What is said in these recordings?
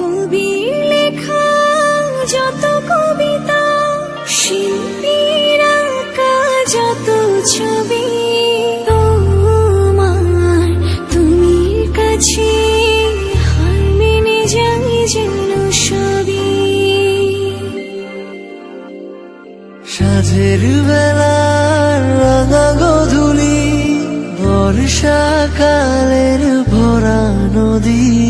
কবির লেখা, যত কবিতা আঁকা, যত ছবি কাছে মেনে যেন সাঝের বেলার রাঙা গধুলি, বর্ষাকালের ভরা নদী।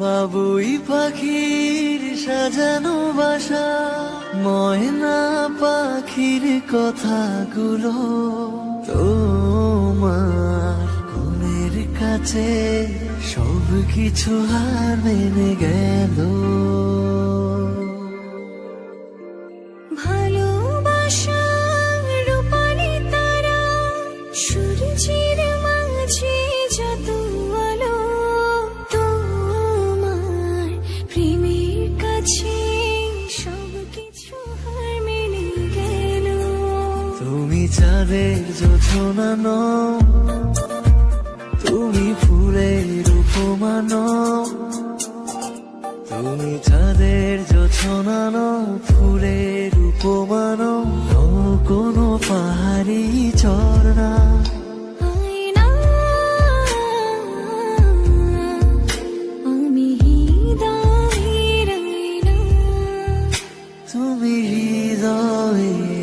বাবুই পাখির সাজানো বাসা, ময়না পাখির কথাগুলো তোমার গুণের কাছে সব কিছু হার মেনে গেল। ভালোবাসা রূপালি তারা চাঁদের যোছনা নও তুমি ফুলের উপমান। তুমি চাঁদের যোছনা নও ফুলের উপমান। কোনো পাহাড়ি আয়না তুমি হৃদয়ে